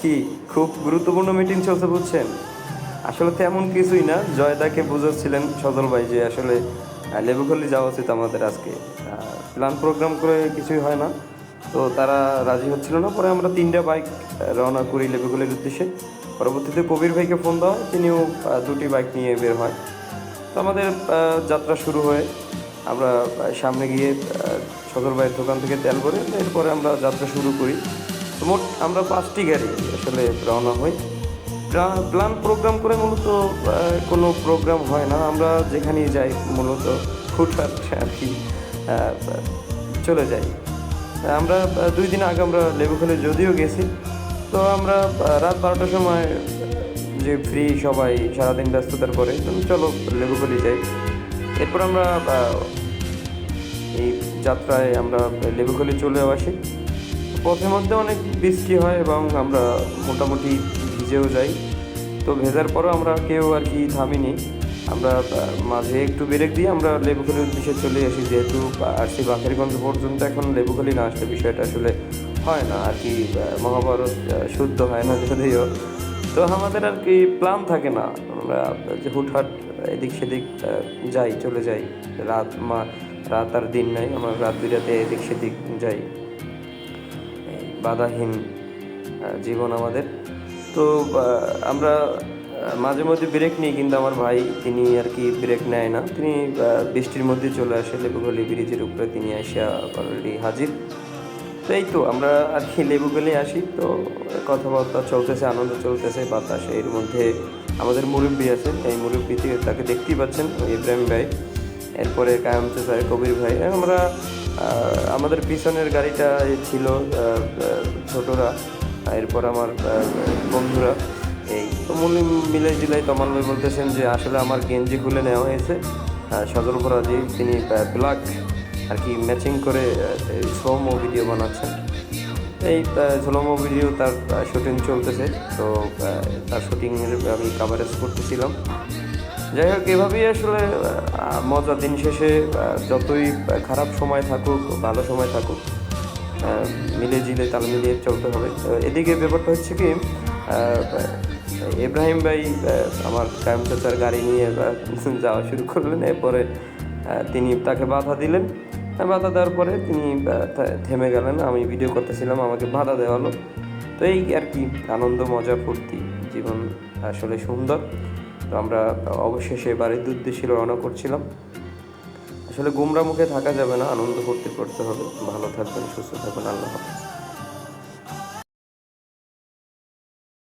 কি, খুব গুরুত্বপূর্ণ মিটিং চলছে বুঝছেন? আসলে তেমন কিছুই না। জয়দাকে বুঝাচ্ছিলেন সজল ভাই যে আসলে লেবুখালি যাওয়া উচিত আমাদের আজকে। প্ল্যান প্রোগ্রাম করে কিছুই হয় না। তো তারা রাজি হচ্ছিল না। পরে আমরা তিনটা বাইক রওনা করি লেবুখালির উদ্দেশ্যে। পরবর্তীতে কবির ভাইকে ফোন দেওয়া হয়। তিনিও দুটি বাইক নিয়ে বের হয়। তো আমাদের যাত্রা শুরু হয়ে আমরা সামনে গিয়ে সদর ভাইয়ের দোকান থেকে তেল ভরে এরপরে আমরা যাত্রা শুরু করি। মোট আমরা পাঁচটি গাড়ি আসলে রওনা হই। প্লা- প্ল্যান প্রোগ্রাম করে মূলত কোনো প্রোগ্রাম হয় না। আমরা যেখানেই যাই, মূলত ফুটপাথ আর কি চলে যাই। আমরা দুই দিন আগে আমরা লেবুখালে যদিও গেছি, তো আমরা রাত বারোটার সময় যে ফ্রি সবাই সারাদিন ব্যস্ততার পরে, তো চলো লেবুখালি যাই। এরপর আমরা এই যাত্রায় আমরা লেবুখালি চলে আসি। পথের মধ্যে অনেক বৃষ্টি হয় এবং আমরা মোটামুটি ভিজেও যাই। তো ভেজার পরও আমরা কেউ আর কি থামিনি। আমরা মাঝে একটু ব্রেক দিয়ে আমরা লেবুখালির উদ্দেশ্যে চলে আসি। যেহেতু আসছি বাকেরগঞ্জ পর্যন্ত এখন লেবুখালি না আসলে বিষয়টা আসলে হয় না। আর কি মহাভারত শুদ্ধ হয় না যদিও। তো আমাদের আর কি প্ল্যান থাকে না। আমরা যে হুটহাট এদিক সেদিক যাই, চলে যাই। রাত মা, রাত আর দিন নাই। আমরা রাত বিরাতে এদিক সেদিক যাই। বাধাহীন জীবন আমাদের। তো আমরা মাঝে মধ্যে ব্রেক নিই, কিন্তু আমার ভাই তিনি আর কি ব্রেক নেয় না। তিনি বৃষ্টির মধ্যে চলে আসে লেবুগলি ব্রিজের উপরে, তিনি আসিয়া অলরেডি হাজির। তো এই তো, আমরা আর কি লেবুগলি আসি। তো, কথাবার্তা চলতেছে, আনন্দ চলতেছে, বাতাস, এর মধ্যে আমাদের মুরব্বী আছেন। এই মুরব্বী তাকে দেখতেই পাচ্ছেন ইব্রাহিম ভাই। এরপরে কায়াম চাচার কবির ভাই। আমরা আমাদের পিছনের গাড়িটা ছিল ছোটরা, এরপর আমার বন্ধুরা। এই তো মূল মিলে জিলাই তমাল ভাই বলতেছেন যে আসলে আমার গেঞ্জি খুলে নেওয়া হয়েছে। সজল ফরাজি তিনি ব্ল্যাক আর কি ম্যাচিং করে স্লোমো ভিডিও বানাচ্ছেন। এই স্লোমো ভিডিও তার শুটিং চলতেছে। তো তার শুটিংয়ের আমি কাভারেজ করতেছিলাম। যাই হোক, এভাবেই আসলে মজা দিন শেষে যতই খারাপ সময় থাকুক, ভালো সময় থাকুক মিলে জিলে তাল মিলিয়ে চলতে হবে। এদিকে ব্যাপারটা হচ্ছে কি ইব্রাহিম ভাই আমার কায়েম চাচার গাড়ি নিয়ে যাওয়া শুরু করলেন। এরপরে তিনি তাকে বাধা দিলেন। বাধা দেওয়ার পরে তিনি থেমে গেলেন। আমি ভিডিও করতেছিলাম, আমাকে বাধা দেওয়া হলো। তো এই আর কি, আনন্দ, মজা, ফুর্তি, জীবন আসলে সুন্দর। তো আমরা অবশেষে বাড়ির উদ্দেশ্যে রওনা করছিলাম। আসলে গুমরা মুখে থাকা যাবে না, আনন্দ ফুর্তি করতে হবে। ভালো থাকবেন, সুস্থ থাকবেন, আল্লাহ হাফেজ।